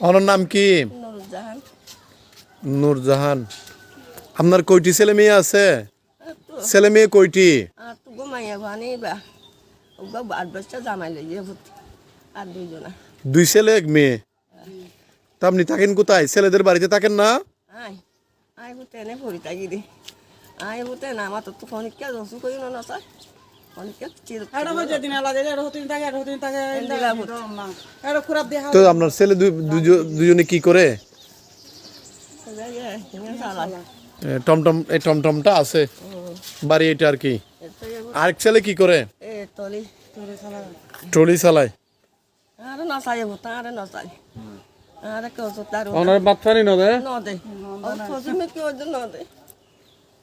ওনার নাম কি? নুরজাহান। আপনার কয়টি ছেলে মেয়ে আছে? ছেলে মেয়ে কয়টি? দুই ছেলে এক মেয়ে। তা আপনি থাকেন কোথায়? ছেলেদের বাড়িতে থাকেন না? দি। আমার তো তো ফনিকা জসু কই না স্যার। দেহা তো আপনার ছেলে দুজনে কি করে? টমটম এই টমটমটা আছে। বাড়ি এটা আর কি। আরেক ছেলে কি করে? এ ট্রলি চালায়। আরে না সাই ভূত আরে না সাই আরে কেউ তো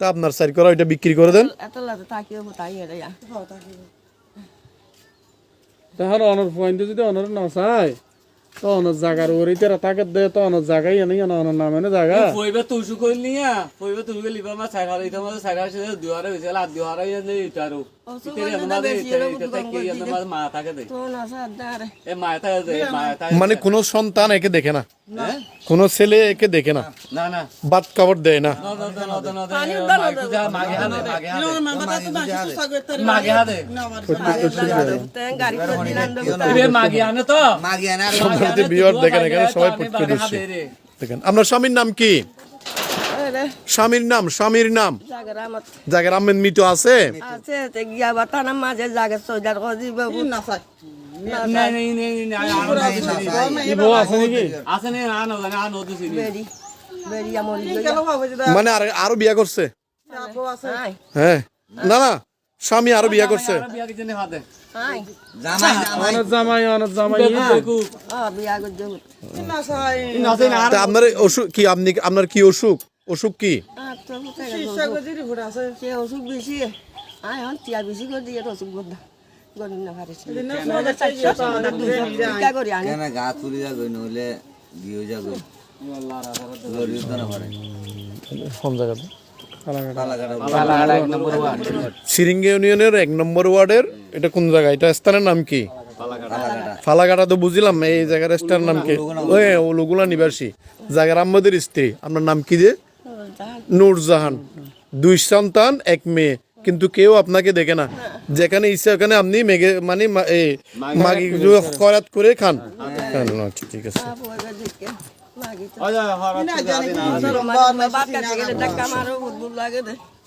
তা আপনার সারি করা ওইটা বিক্রি করে দেন। তাহলে অনর পয়েন্ট যদি অনর তো অনর জাগার ওরে তেরা তাকে দে তো অনর জাগাই এনে অনর নামে না জাগা। পইবে তুসু কইলি না পইবে তুসু কইলি মা ইতা মা সাইকেল সে দুয়ারে হইছে লা দুয়ারে ইতারু না তো না মানে কোনো সন্তান একে দেখে না? কোনো ছেলে একে দেখে না বাদ কাপড় দেয় না দেখেন এখানে সবাই দেখেন আপনার স্বামীর নাম কি স্বামীর নাম স্বামীর নাম জাগরা আহমেদ মিটো আছে মাঝে জাগে সোজার কজি বাবু না সাই নাই নাই নাই নাই কি বউ আছে নাকি আছে নে না না না নো দুসি বেরি বেরি আমরি মানে আর আরও বিয়া করছে আপু আছে হ্যাঁ না না স্বামী আরও বিয়া করছে তা আপনার অসুখ কি আপনি আপনার কি অসুখ অসুখ কি তো অসুখ বেশি আই হন টিয়া বেশি করে দিয়ে অসুখ গদ গদ না পারিস না সাই চাইছে তো টিকা করে আনি কেন গা তুলি যা গই নহলে গিয়ে যা গই লরিও তো না পারে কোন জায়গাতে পালাকাটা ইউনিয়নের এক নম্বর ওয়ার্ডের এটা কোন জায়গা? এটা স্থানের নাম কি? ফালাকাটা তো বুঝলাম এই জায়গার স্থানের নাম কি? ওই ওলুগুলা নিবাসী। জায়গার আম্মদের স্ত্রী। আপনার নাম কি যে? নূরজাহান। দুই সন্তান এক মেয়ে। কিন্তু কেউ আপনাকে দেখে না। যেখানে ইচ্ছা ওখানে আপনি মেঘে মানে মা- এই মাগি করাত করে খান। আচ্ছা ঠিক আছে। আ পয়গা দিকে লাগি তো। আজা হরা না জানি। কি মানে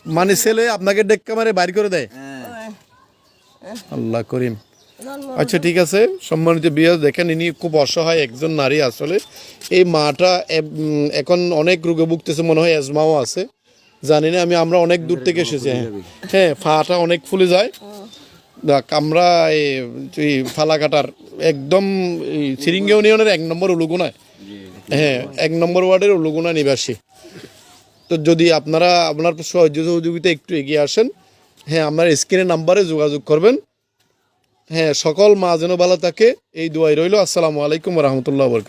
মানে ছেলে আপনাকে ডেক্কা মারে বাইর করে দেয়? আল্লাহ করিম। আচ্ছা ঠিক আছে। সম্মানিত বিয়ে দেখেন ইনি খুব অসহায় একজন নারী আসলে। এই মাটা এখন অনেক রোগে ভুগতেছে মনে হয় এজমাও আছে। জানি না আমি আমরা অনেক দূর থেকে এসেছি হ্যাঁ। হ্যাঁ ফাটা অনেক ফুলে যায়। দেখ আমরা এই ফালাকাটার একদম সিরিঙ্গা ইউনিয়নের এক নম্বর উলুগুনায়। হ্যাঁ এক নম্বর ওয়ার্ডের উলুগুনা নিবাসী। তো যদি আপনারা আপনার সহযোগিতা সহযোগিতা একটু এগিয়ে আসেন হ্যাঁ আপনার স্ক্রিনের নাম্বারে যোগাযোগ করবেন। হ্যাঁ সকল মা যেন ভালো থাকে এই দোয়াই রইল। আসসালামু আলাইকুম রহমতুল্লাহ বরকাত